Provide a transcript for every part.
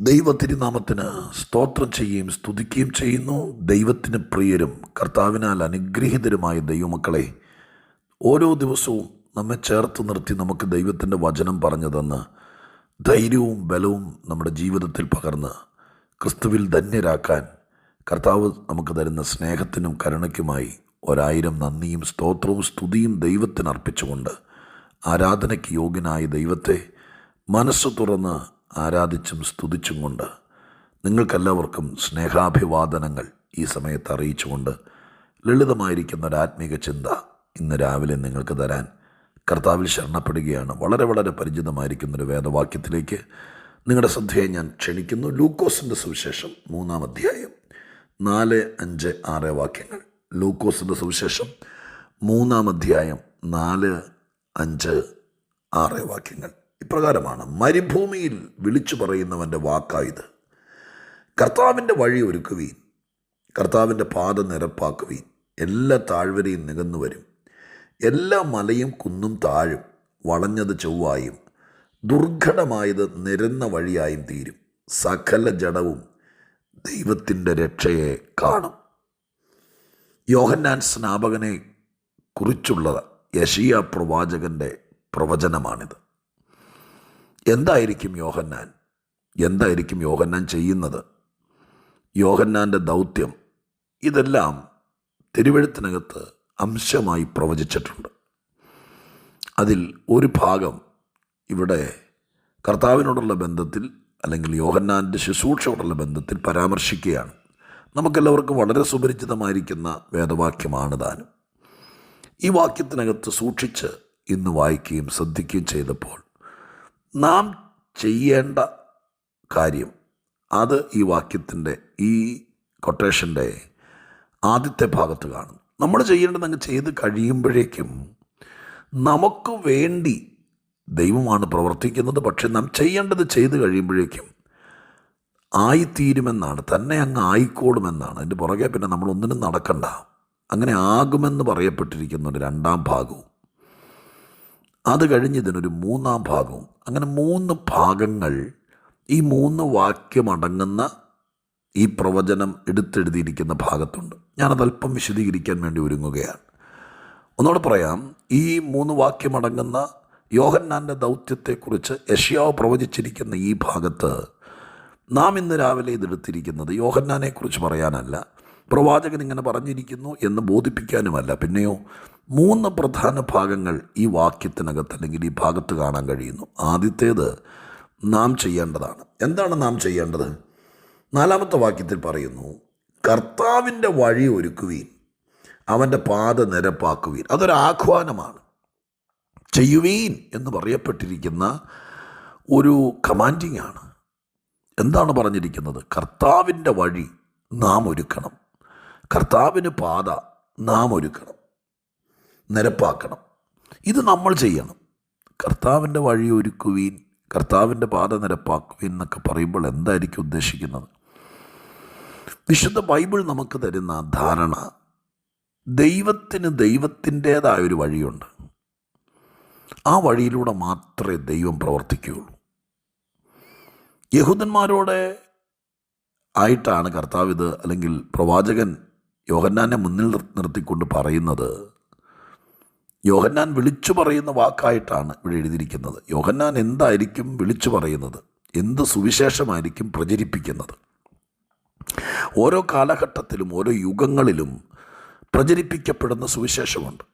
ദൈവ തിരുനാമത്തിന് സ്തോത്രം ചെയ്യുകയും സ്തുതിക്കുകയും ചെയ്യുന്നു. ദൈവത്തിന് പ്രിയരും കർത്താവിനാൽ അനുഗ്രഹീതരുമായ ദൈവമക്കളെ ഓരോ ദിവസവും നമ്മെ ചേർത്ത് നിർത്തി നമുക്ക് ദൈവത്തിന്റെ വചനം പറഞ്ഞു തന്ന് ധൈര്യവും ബലവും നമ്മുടെ ജീവിതത്തിൽ പകർന്ന് ക്രിസ്തുവിൽ ധന്യരാക്കാൻ കർത്താവ് നമുക്ക് തരുന്ന സ്നേഹത്തിനും കരുണയ്ക്കുമായി ഒരായിരം നന്ദിയും സ്തോത്രവും സ്തുതിയും ദൈവത്തിന് അർപ്പിച്ചുകൊണ്ട് ആരാധനയ്ക്ക് യോഗ്യനായ ദൈവത്തെ മനസ്സ് തുറന്ന് ആരാധിച്ചും സ്തുതിച്ചും കൊണ്ട് നിങ്ങൾക്കെല്ലാവർക്കും സ്നേഹാഭിവാദനങ്ങൾ ഈ സമയത്ത് അറിയിച്ചുകൊണ്ട് ലളിതമായിരിക്കുന്ന ഒരു ചിന്ത ഇന്ന് രാവിലെ നിങ്ങൾക്ക് തരാൻ കർത്താവിൽ ശരണപ്പെടുകയാണ്. വളരെ വളരെ പരിചിതമായിരിക്കുന്നൊരു വേദവാക്യത്തിലേക്ക് നിങ്ങളുടെ ശ്രദ്ധയെ ഞാൻ ക്ഷണിക്കുന്നു. ലൂക്കോസിന്റെ സുവിശേഷം മൂന്നാം അധ്യായം നാല് അഞ്ച് ആറ് വാക്യങ്ങൾ. ലൂക്കോസിന്റെ സുവിശേഷം മൂന്നാം അധ്യായം നാല് അഞ്ച് ആറ് വാക്യങ്ങൾ. ഇപ്രകാരമാണ്. മരുഭൂമിയിൽ വിളിച്ചു പറയുന്നവന്റെ വാക്കായത്. കർത്താവിന്റെ വഴി ഒരുക്കുവീൻ. കർത്താവിന്റെ പാത നിരപ്പാക്കുവീൻ. എല്ലാ താഴ്വരയും നികന്നു വരും. എല്ലാ മലയും കുന്നും താഴും. വളഞ്ഞത് ചൊവ്വായും ദുർഘടമായത് നിരന്ന വഴിയായും തീരും. സകല ജഡവും ദൈവത്തിന്റെ രക്ഷയെ കാണും. യോഹന്നാൻ സ്നാപകനെ കുറിച്ചുള്ള യഷിയ പ്രവാചകന്റെ പ്രവചനമാണിത്. എന്തായിരിക്കും യോഹന്നാൻ? എന്തായിരിക്കും യോഹന്നാൻ ചെയ്യുന്നത്? യോഹന്നാന്റെ ദൗത്യം ഇതെല്ലാം തിരുവഴുത്തിനകത്ത് അംശമായി പ്രവചിച്ചിട്ടുണ്ട്. അതിൽ ഒരു ഭാഗം ഇവിടെ കർത്താവിനോടുള്ള ബന്ധത്തിൽ അല്ലെങ്കിൽ യോഹന്നാന്റെ ശുശ്രൂഷയോടുള്ള ബന്ധത്തിൽ പരാമർശിക്കുകയാണ്. നമുക്കെല്ലാവർക്കും വളരെ സുപരിചിതമായിരിക്കുന്ന വേദവാക്യമാണ് താനും. ഈ വാക്യത്തിനകത്ത് സൂക്ഷിച്ച് ഇന്ന് വായിക്കുകയും ശ്രദ്ധിക്കുകയും ചെയ്തപ്പോൾ നാം ചെയ്യേണ്ട കാര്യം. അത് ഈ വാക്യത്തിന്റെ ഈ കൊട്ടേഷന്റെ ആദ്യത്തെ ഭാഗത്ത് കാണും. നമ്മൾ ചെയ്യേണ്ടത് അങ്ങ് ചെയ്ത് കഴിയുമ്പോഴേക്കും നമുക്ക് വേണ്ടി ദൈവമാണ് പ്രവർത്തിക്കുന്നത്. പക്ഷെ നാം ചെയ്യേണ്ടത് ചെയ്ത് കഴിയുമ്പോഴേക്കും ആയിത്തീരുമെന്നാണ്. തന്നെ അങ്ങ് ആയിക്കോളുമെന്നാണ്. അതിന്റെ പുറകെ പിന്നെ നമ്മളൊന്നിനും നടക്കണ്ട. അങ്ങനെ ആകുമെന്ന് പറയപ്പെട്ടിരിക്കുന്ന ഒരു രണ്ടാം ഭാഗവും. അത് കഴിഞ്ഞ് ഇതിനൊരു മൂന്നാം ഭാഗവും. അങ്ങനെ മൂന്ന് ഭാഗങ്ങൾ ഈ മൂന്ന് വാക്യമടങ്ങുന്ന ഈ പ്രവചനം എടുത്തെഴുതിയിരിക്കുന്ന ഭാഗത്തുണ്ട്. ഞാനത് അല്പം വിശദീകരിക്കാൻ വേണ്ടി ഒരുങ്ങുകയാണ്. ഒന്നുകൂടെ പറയാം. ഈ മൂന്ന് വാക്യമടങ്ങുന്ന യോഹന്നാന്റെ ദൗത്യത്തെക്കുറിച്ച് യഷ്യാവ് പ്രവചിച്ചിരിക്കുന്ന ഈ ഭാഗത്ത് നാം ഇന്ന് രാവിലെ ഇതെടുത്തിരിക്കുന്നത് യോഹന്നാനെക്കുറിച്ച് പറയാനല്ല. പ്രവാചകൻ ഇങ്ങനെ പറഞ്ഞിരിക്കുന്നു എന്ന് ബോധിപ്പിക്കാനുമല്ല. പിന്നെയോ മൂന്ന് പ്രധാന ഭാഗങ്ങൾ ഈ വാക്യത്തിനകത്ത് അല്ലെങ്കിൽ ഈ ഭാഗത്ത് കാണാൻ കഴിയുന്നു. ആദ്യത്തേത് നാം ചെയ്യേണ്ടതാണ്. എന്താണ് നാം ചെയ്യേണ്ടത്? നാലാമത്തെ വാക്യത്തിൽ പറയുന്നു കർത്താവിന്റെ വഴി ഒരുക്കുവീൻ അവന്റെ പാത നിരപ്പാക്കുവീൻ. അതൊരു ആഹ്വാനമാണ്. ചെയ്യുവീൻ എന്ന് പറയപ്പെട്ടിരിക്കുന്ന ഒരു കമാൻഡിങ് ആണ്. എന്താണ് പറഞ്ഞിരിക്കുന്നത്? കർത്താവിന്റെ വഴി നാം ഒരുക്കണം. കർത്താവിന് പാത നാം ഒരുക്കണം. നിരപ്പാക്കണം. ഇത് നമ്മൾ ചെയ്യണം. കർത്താവിന്റെ വഴി ഒരുക്കുവീൻ കർത്താവിന്റെ പാത നിരപ്പാക്കുവീൻ എന്നൊക്കെ പറയുമ്പോൾ എന്തായിരിക്കും ഉദ്ദേശിക്കുന്നത്? വിശുദ്ധ ബൈബിൾ നമുക്ക് തരുന്ന ധാരണ ദൈവത്തിന് ദൈവത്തിന്റേതായൊരു വഴിയുണ്ട്. ആ വഴിയിലൂടെ മാത്രമേ ദൈവം പ്രവർത്തിക്കുകയുള്ളൂ. യഹൂദന്മാരോടെ ആയിട്ടാണ് കർത്താവ് ഇത് അല്ലെങ്കിൽ പ്രവാചകൻ യോഹന്നാനെ മുന്നിൽ നിർ- നിർത്തിക്കൊണ്ട് പറയുന്നത് യോഹന്നാൻ വിളിച്ചു പറയുന്ന വാക്കായിട്ടാണ് ഇവിടെ എഴുതിയിരിക്കുന്നത്. യോഹന്നാൻ എന്തായിരിക്കും വിളിച്ചു പറയുന്നത്? എന്ത് സുവിശേഷമായിരിക്കും പ്രചരിപ്പിക്കുന്നത്? ഓരോ കാലഘട്ടത്തിലും ഓരോ യുഗങ്ങളിലും പ്രചരിപ്പിക്കപ്പെടുന്ന സുവിശേഷമുണ്ട്.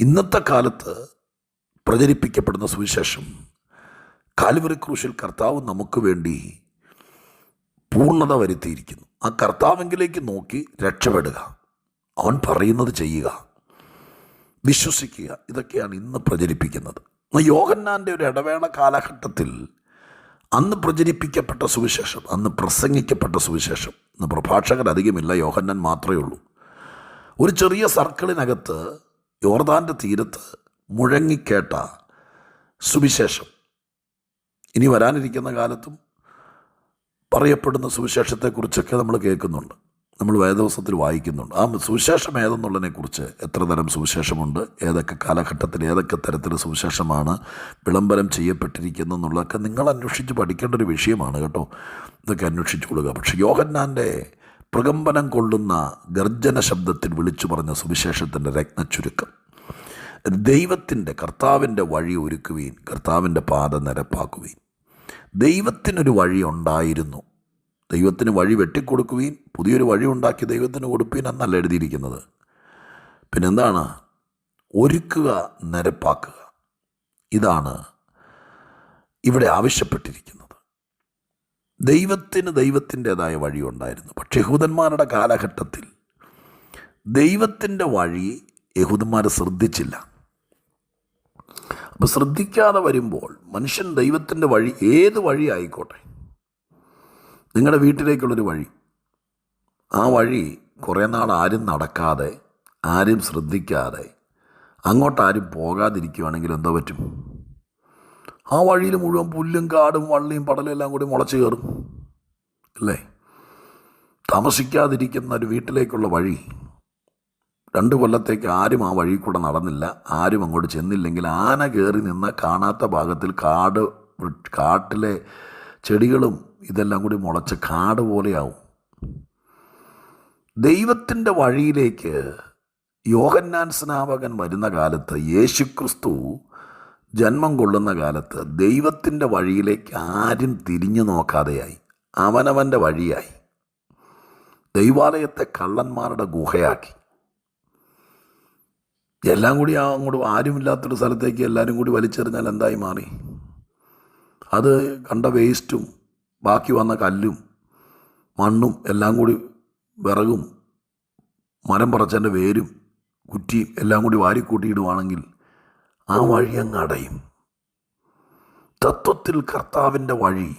ഇന്നത്തെ കാലത്ത് പ്രചരിപ്പിക്കപ്പെടുന്ന സുവിശേഷം കാൽവറി ക്രൂശിൽ കർത്താവ് നമുക്ക് വേണ്ടി പൂർണത വരുത്തിയിരിക്കുന്നു. ആ കർത്താവെങ്കിലേക്ക് നോക്കി രക്ഷപ്പെടുക. അവൻ പറയുന്നത് ചെയ്യുക. വിശ്വസിക്കുക. ഇതൊക്കെയാണ് ഇന്ന് പ്രചരിപ്പിക്കുന്നത്. യോഹന്നാന്റെ ഒരു ഇടവേള കാലഘട്ടത്തിൽ അന്ന് പ്രചരിപ്പിക്കപ്പെട്ട സുവിശേഷം അന്ന് പ്രസംഗിക്കപ്പെട്ട സുവിശേഷം ഇന്ന് പ്രഭാഷകർ അധികമില്ല യോഹന്നാൻ മാത്രമേ ഉള്ളൂ. ഒരു ചെറിയ സർക്കിളിനകത്ത് യോർദാന്റെ തീരത്ത് മുഴങ്ങിക്കേട്ട സുവിശേഷം. ഇനി വരാനിരിക്കുന്ന കാലത്തും പറയപ്പെടുന്ന സുവിശേഷത്തെക്കുറിച്ചൊക്കെ നമ്മൾ കേൾക്കുന്നുണ്ട്. നമ്മൾ വേദവസത്തിൽ വായിക്കുന്നുണ്ട്. ആ സുവിശേഷം ഏതെന്നുള്ളതിനെക്കുറിച്ച് എത്ര തരം സുവിശേഷമുണ്ട്? ഏതൊക്കെ കാലഘട്ടത്തിൽ ഏതൊക്കെ തരത്തിൽ സുവിശേഷമാണ് വിളംബരം ചെയ്യപ്പെട്ടിരിക്കുന്നു എന്നുള്ളതൊക്കെ നിങ്ങൾ അന്വേഷിച്ച് പഠിക്കേണ്ട ഒരു വിഷയമാണ് കേട്ടോ. ഇതൊക്കെ അന്വേഷിച്ചു കൊടുക്കുക പക്ഷേ യോഹന്നാന്റെ പ്രകമ്പനം കൊള്ളുന്ന ഗർജന ശബ്ദത്തിൽ വിളിച്ചു പറഞ്ഞ സുവിശേഷത്തിന്റെ രത്നച്ചുരുക്കം. ദൈവത്തിന്റെ കർത്താവിന്റെ വഴി ഒരുക്കുകയും കർത്താവിന്റെ പാത നിരപ്പാക്കുവീൻ ദൈവത്തിനൊരു വഴി ഉണ്ടായിരുന്നു. ദൈവത്തിന് വഴി വെട്ടിക്കൊടുക്കുകയും പുതിയൊരു വഴി ഉണ്ടാക്കി ദൈവത്തിന് കൊടുക്കുകയും എന്നല്ല എഴുതിയിരിക്കുന്നത്. പിന്നെന്താണ്? ഒരുക്കുക നിരപ്പാക്കുക. ഇതാണ് ഇവിടെ ആവശ്യപ്പെട്ടിരിക്കുന്നത്. ദൈവത്തിന് ദൈവത്തിന്റെതായ വഴി ഉണ്ടായിരുന്നു. പക്ഷേ യഹൂദന്മാരുടെ കാലഘട്ടത്തിൽ ദൈവത്തിന്റെ വഴി യഹൂദന്മാർ ശ്രദ്ധിച്ചില്ല. അപ്പോൾ ശ്രദ്ധിക്കാതെ വരുമ്പോൾ മനുഷ്യൻ ദൈവത്തിന്റെ വഴി ഏത് വഴി ആയിക്കോട്ടെ? നിങ്ങളുടെ വീട്ടിലേക്കുള്ളൊരു വഴി. ആ വഴി കുറേ നാൾ ആരും നടക്കാതെ ആരും ശ്രദ്ധിക്കാതെ അങ്ങോട്ടാരും പോകാതിരിക്കുകയാണെങ്കിൽ എന്തോ പറ്റും? ആ വഴിയിൽ മുഴുവൻ പുല്ലും കാടും വള്ളിയും പടലും എല്ലാം കൂടി മുളച്ച് കയറും. അല്ലേ? താമസിക്കാതിരിക്കുന്ന ഒരു വീട്ടിലേക്കുള്ള വഴി രണ്ട് കൊല്ലത്തേക്ക് ആരും ആ വഴി കൂടെ നടന്നില്ല. ആരും അങ്ങോട്ട് ചെന്നില്ലെങ്കിൽ ആന കയറി നിന്ന കാണാത്ത ഭാഗത്തിൽ കാട് കാട്ടിലെ ചെടികളും ഇതെല്ലാം കൂടി മുളച്ച് കാട് പോലെയാവും. ദൈവത്തിന്റെ വഴിയിലേക്ക് യോഹന്നാൻ സ്നാപകൻ വരുന്ന കാലത്ത് യേശുക്രിസ്തു ജന്മം കൊള്ളുന്ന കാലത്ത് ദൈവത്തിന്റെ വഴിയിലേക്ക് ആരും തിരിഞ്ഞു നോക്കാതെയായി. അവനവന്റെ വഴിയായി. ദൈവാലയത്തെ കള്ളന്മാരുടെ ഗുഹയാക്കി. എല്ലാം കൂടി അങ്ങോട്ട് ആരുമില്ലാത്തൊരു സ്ഥലത്തേക്ക് എല്ലാവരും കൂടി വലിച്ചെറിഞ്ഞാൽ എന്തായി മാറി? അത് കണ്ട വേസ്റ്റും ബാക്കി വന്ന കല്ലും മണ്ണും എല്ലാം കൂടി വിറകും മരം പറച്ചതിന്റെ വേരും കുറ്റിയും എല്ലാം കൂടി വാരിക്കൂട്ടിയിടുവാണെങ്കിൽ ആ വഴി അങ്ങ് അടയും. തത്വത്തിൽ കർത്താവിന്റെ വഴി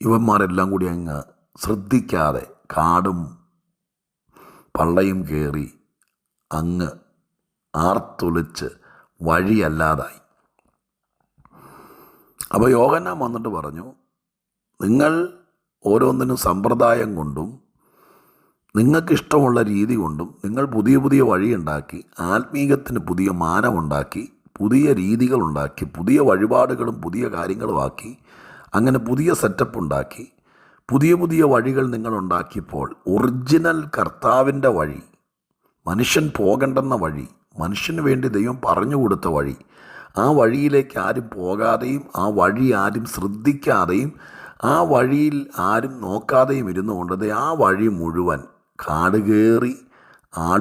ഇവന്മാരെല്ലാം കൂടി അങ്ങ് ശ്രദ്ധിക്കാതെ കാടും പള്ളയും കയറി അങ്ങ് ആർത്തൊളിച്ച് വഴിയല്ലാതായി. അപ്പോൾ യോഗന വന്നിട്ട് പറഞ്ഞു നിങ്ങൾ ഓരോന്നിനും സമ്പ്രദായം കൊണ്ടും നിങ്ങൾക്കിഷ്ടമുള്ള രീതി കൊണ്ടും നിങ്ങൾ പുതിയ പുതിയ വഴിയുണ്ടാക്കി ആത്മീകത്തിന് പുതിയ മാനമുണ്ടാക്കി പുതിയ രീതികളുണ്ടാക്കി പുതിയ വഴിപാടുകളും പുതിയ കാര്യങ്ങളും ആക്കി അങ്ങനെ പുതിയ സെറ്റപ്പ് ഉണ്ടാക്കി പുതിയ പുതിയ വഴികൾ നിങ്ങൾ ഉണ്ടാക്കിയപ്പോൾ ഒറിജിനൽ കർത്താവിന്റെ വഴി മനുഷ്യൻ പോകണ്ടെന്ന വഴി മനുഷ്യന് വേണ്ടി ദൈവം പറഞ്ഞു കൊടുത്ത വഴി. ആ വഴിയിലേക്ക് ആരും പോകാതെയും ആ വഴി ആരും ശ്രദ്ധിക്കാതെയും ആ വഴിയിൽ ആരും നോക്കാതെയും ഇരുന്നുകൊണ്ട് ആ വഴി മുഴുവൻ കാട് കയറി ആ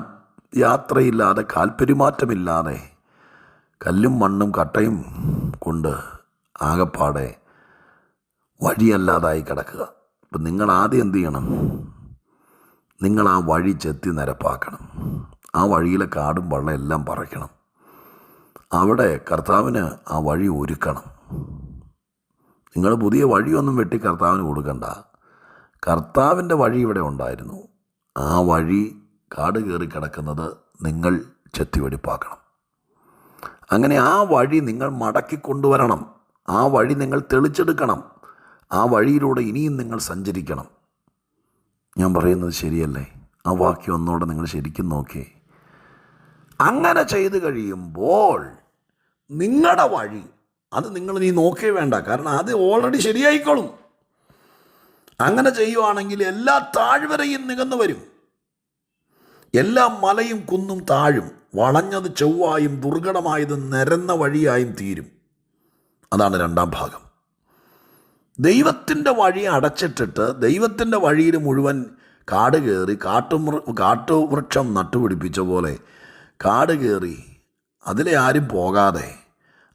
യാത്രയില്ലാതെ കാൽപ്പെരുമാറ്റമില്ലാതെ കല്ലും മണ്ണും കട്ടയും കൊണ്ട് ആകപ്പാടെ വഴിയല്ലാതായി കിടക്കുക. അപ്പം നിങ്ങൾ ആദ്യം എന്ത് ചെയ്യണം? നിങ്ങൾ ആ വഴി ചെത്തി നിരപ്പാക്കണം. ആ വഴിയിലെ കാടും വള്ളം എല്ലാം പറയ്ക്കണം അവിടെ കർത്താവിന് ആ വഴി ഒരുക്കണം. നിങ്ങൾ പുതിയ വഴിയൊന്നും വെട്ടി കർത്താവിന് കൊടുക്കണ്ട. കർത്താവിന്റെ വഴി ഇവിടെ ഉണ്ടായിരുന്നു. ആ വഴി കാട് കയറി കിടക്കുന്നത് നിങ്ങൾ ചെത്തിവെടിപ്പാക്കണം. അങ്ങനെ ആ വഴി നിങ്ങൾ മടക്കി കൊണ്ടുവരണം. ആ വഴി നിങ്ങൾ തെളിച്ചെടുക്കണം. ആ വഴിയിലൂടെ ഇനിയും നിങ്ങൾ സഞ്ചരിക്കണം. ഞാൻ പറയുന്നത് ശരിയല്ലേ? ആ വാക്യം ഒന്നുകൂടെ നിങ്ങൾ ശരിക്കും നോക്കിയേ. അങ്ങനെ ചെയ്തു കഴിയുമ്പോൾ നിങ്ങളുടെ വഴി അത് നിങ്ങൾ നീ നോക്കേ വേണ്ട. കാരണം അത് ഓൾറെഡി ശരിയായിക്കോളും. അങ്ങനെ ചെയ്യുവാണെങ്കിൽ എല്ലാ താഴ്വരയും നികന്നു വരും. എല്ലാ മലയും കുന്നും താഴും. വളഞ്ഞത് ചൊവ്വായും ദുർഘടമായത് നിരന്ന വഴിയായും തീരും. അതാണ് രണ്ടാം ഭാഗം. ദൈവത്തിന്റെ വഴി അടച്ചിട്ടിട്ട് ദൈവത്തിന്റെ വഴിയിൽ മുഴുവൻ കാട് കയറി കാട്ടുമൃ കാട്ടുവൃക്ഷം നട്ടുപിടിപ്പിച്ച പോലെ കാട് കയറി അതിലെ ആരും പോകാതെ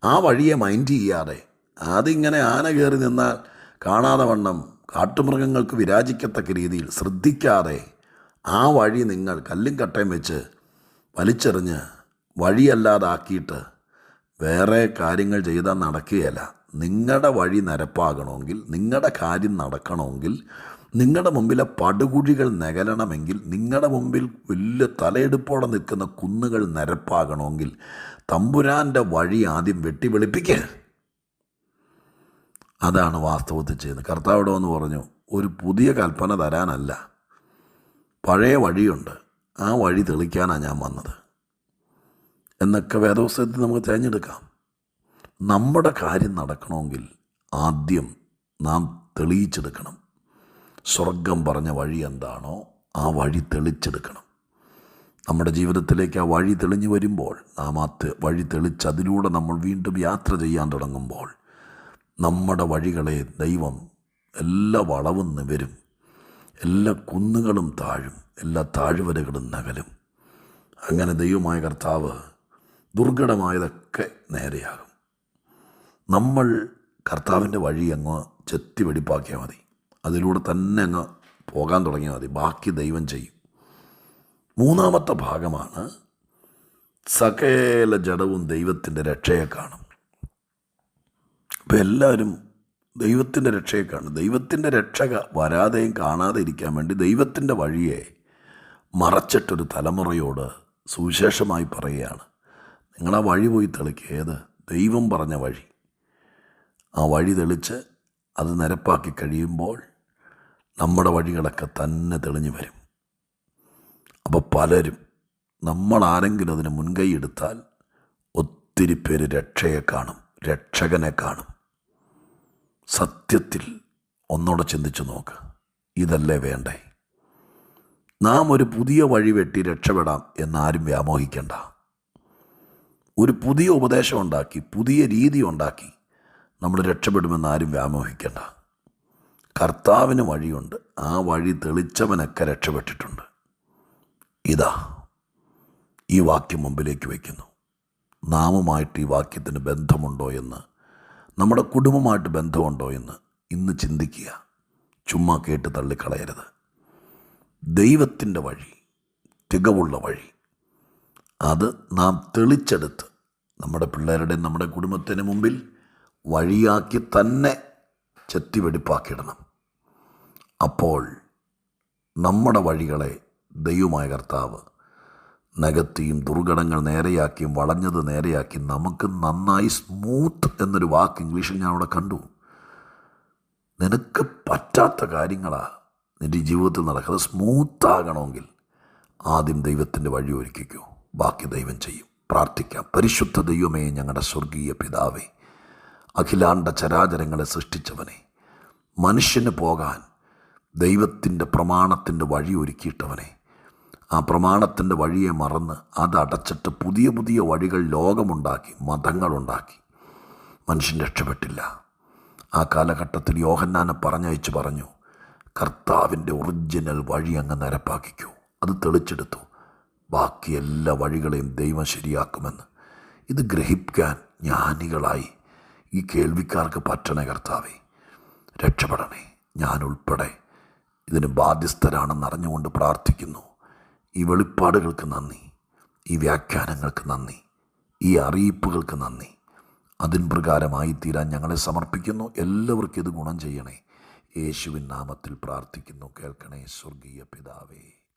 ആ വഴിയെ മൈൻഡ് ചെയ്യാതെ. അതിങ്ങനെ ആന കയറി നിന്നാൽ കാണാതെ വണ്ണം കാട്ടുമൃഗങ്ങൾക്ക് വിരാജിക്കത്തക്ക രീതിയിൽ ശ്രദ്ധിക്കാതെ ആ വഴി നിങ്ങൾ കല്ലും കട്ടയും വെച്ച് വലിച്ചെറിഞ്ഞ് വഴിയല്ലാതാക്കിയിട്ട് വേറെ കാര്യങ്ങൾ ചെയ്താൽ നടക്കുകയല്ല. നിങ്ങളുടെ വഴി നിരപ്പാകണമെങ്കിൽ നിങ്ങളുടെ കാര്യം നടക്കണമെങ്കിൽ നിങ്ങളുടെ മുമ്പിലെ പടുകുഴികൾ നികലണമെങ്കിൽ നിങ്ങളുടെ മുമ്പിൽ വലിയ തലയെടുപ്പോടെ നിൽക്കുന്ന കുന്നുകൾ നിരപ്പാകണമെങ്കിൽ തമ്പുരാന്റെ വഴി ആദ്യം വെട്ടി വെളുപ്പിക്കുക അതാണ് വാസ്തവത്തിൽ ചെയ്യുന്നത്. കർത്താവിടെ എന്ന് പറഞ്ഞു ഒരു പുതിയ കൽപ്പന തരാനല്ല. പഴയ വഴിയുണ്ട്. ആ വഴി തെളിക്കാനാണ് ഞാൻ വന്നത്. എന്നൊക്കെ വേദപുസ്തകത്തിൽ നമുക്ക് തിരഞ്ഞെടുക്കാം. നമ്മുടെ കാര്യം നടക്കണമെങ്കിൽ ആദ്യം നാം തെളിയിച്ചെടുക്കണം. സ്വർഗം പറഞ്ഞ വഴി എന്താണോ ആ വഴി തെളിച്ചെടുക്കണം. നമ്മുടെ ജീവിതത്തിലേക്ക് ആ വഴി തെളിഞ്ഞു വരുമ്പോൾ നാം ആ വഴി തെളിച്ച് അതിലൂടെ നമ്മൾ വീണ്ടും യാത്ര ചെയ്യാൻ തുടങ്ങുമ്പോൾ നമ്മുടെ വഴികളെ ദൈവം എല്ലാ വളവും നിവരും എല്ലാ കുന്നുകളും താഴും എല്ലാ താഴ്വരകളും നകലും. അങ്ങനെ ദൈവമായ കർത്താവ് ദുർഘടമായതൊക്കെ നേരെയാകും. നമ്മൾ കർത്താവിന്റെ വഴി അങ്ങ് ചെത്തി വെടിപ്പാക്കിയാൽ മതി. അതിലൂടെ തന്നെ അങ്ങ് പോകാൻ തുടങ്ങിയാൽ മതി. ബാക്കി ദൈവം ചെയ്യും. മൂന്നാമത്തെ ഭാഗമാണ് സകല ജഡവും ദൈവത്തിന്റെ രക്ഷയെ കാണും. അപ്പോൾ എല്ലാവരും ദൈവത്തിന്റെ രക്ഷയെ കാണും. ദൈവത്തിന്റെ രക്ഷ വരാതെയും കാണാതെ ഇരിക്കാൻ വേണ്ടി ദൈവത്തിന്റെ വഴിയെ മറച്ചിട്ടൊരു തലമുറയോട് സുവിശേഷമായി പറയുകയാണ്. നിങ്ങളാ വഴി പോയി തെളിക്കുക ഏത്? ദൈവം പറഞ്ഞ വഴി. ആ വഴി തെളിച്ച് അത് നിരപ്പാക്കി കഴിയുമ്പോൾ നമ്മുടെ വഴികളൊക്കെ തന്നെ തെളിഞ്ഞു വരും. അപ്പോൾ പലരും നമ്മൾ ആരെങ്കിലും അതിന് മുൻകൈ എടുത്താൽ ഒത്തിരി പേര് രക്ഷയെ കാണും രക്ഷകനെ കാണും. സത്യത്തിൽ ഒന്നോടെ ചിന്തിച്ചു നോക്ക് ഇതല്ലേ വേണ്ടേ? നാം ഒരു പുതിയ വഴി വെട്ടി രക്ഷപ്പെടാം എന്നാരും വ്യാമോഹിക്കണ്ട. ഒരു പുതിയ ഉപദേശം ഉണ്ടാക്കി പുതിയ രീതി ഉണ്ടാക്കി നമ്മൾ രക്ഷപ്പെടുമെന്ന് ആരും വ്യാമോഹിക്കണ്ട. കർത്താവിന് വഴിയുണ്ട്. ആ വഴി തെളിച്ചവനൊക്കെ രക്ഷപ്പെട്ടിട്ടുണ്ട്. ഇതാ ഈ വാക്യം മുമ്പിലേക്ക് വയ്ക്കുന്നു. നാമുമായിട്ട് ഈ വാക്യത്തിന് ബന്ധമുണ്ടോ എന്ന് നമ്മുടെ കുടുംബമായിട്ട് ബന്ധമുണ്ടോ എന്ന് ഇന്ന് ചിന്തിക്കുക. ചുമ്മാ കേട്ട് തള്ളിക്കളയരുത്. ദൈവത്തിന്റെ വഴി തികവുള്ള വഴി അത് നാം തെളിച്ചെടുത്ത് നമ്മുടെ പിള്ളേരുടെയും നമ്മുടെ കുടുംബത്തിന് മുമ്പിൽ വഴിയാക്കി തന്നെ ചെത്തി വെടിപ്പാക്കിയിടണം അപ്പോൾ നമ്മുടെ വഴികളെ ദൈവമായ കർത്താവ് നകത്തിയും ദുർഘടങ്ങൾ നേരെയാക്കിയും വളഞ്ഞത് നേരെയാക്കി നമുക്ക് നന്നായി സ്മൂത്ത് എന്നൊരു വാക്ക് ഇംഗ്ലീഷിൽ ഞാൻ അവിടെ കണ്ടു. നിനക്ക് പറ്റാത്ത കാര്യങ്ങളാ നിന്റെ ജീവിതത്തിൽ നടക്കുന്നത്. സ്മൂത്താകണമെങ്കിൽ ആദ്യം ദൈവത്തിന്റെ വഴി ഒരുക്കിക്കൂ. ബാക്കി ദൈവം ചെയ്യും. പ്രാർത്ഥിക്കാം. പരിശുദ്ധ ദൈവമേ ഞങ്ങളുടെ സ്വർഗീയ പിതാവേ അഖിലാണ്ട ചരാചരങ്ങളെ സൃഷ്ടിച്ചവനെ മനുഷ്യന് പോകാൻ ദൈവത്തിന്റെ പ്രമാണത്തിന്റെ വഴി ഒരുക്കിയിട്ടവനെ. ആ പ്രമാണത്തിന്റെ വഴിയെ മറന്ന് അതടച്ചിട്ട് പുതിയ പുതിയ വഴികൾ ലോകമുണ്ടാക്കി മതങ്ങളുണ്ടാക്കി. മനുഷ്യൻ രക്ഷപ്പെട്ടില്ല. ആ കാലഘട്ടത്തിൽ യോഹന്നാനെ പറഞ്ഞയച്ച് പറഞ്ഞു കർത്താവിന്റെ ഒറിജിനൽ വഴി അങ്ങ് നിരപ്പാക്കിക്കൂ. അത് തെളിച്ചെടുത്തു. ബാക്കി എല്ലാ വഴികളെയും ദൈവം ശരിയാക്കുമെന്ന്. ഇത് ഗ്രഹിക്കാൻ ജ്ഞാനികളായി. ഈ കേൾവിക്കാർക്ക് പറ്റണേ കർത്താവേ. രക്ഷപ്പെടണേ. ഞാൻ ഉൾപ്പെടെ ഇതിന് ബാധ്യസ്ഥരാണെന്ന് അറിഞ്ഞുകൊണ്ട് പ്രാർത്ഥിക്കുന്നു. ഈ വെളിപ്പാടുകൾക്ക് നന്ദി. ഈ വ്യാഖ്യാനങ്ങൾക്ക് നന്ദി. ഈ അറിയിപ്പുകൾക്ക് നന്ദി. അതിൻ പ്രകാരമായി തീരാൻ ഞങ്ങളെ സമർപ്പിക്കുന്നു. എല്ലാവർക്കും ഇത് ഗുണം ചെയ്യണേ. യേശുവിൻ നാമത്തിൽ പ്രാർത്ഥിക്കുന്നു. കേൾക്കണേ സ്വർഗീയ പിതാവേ.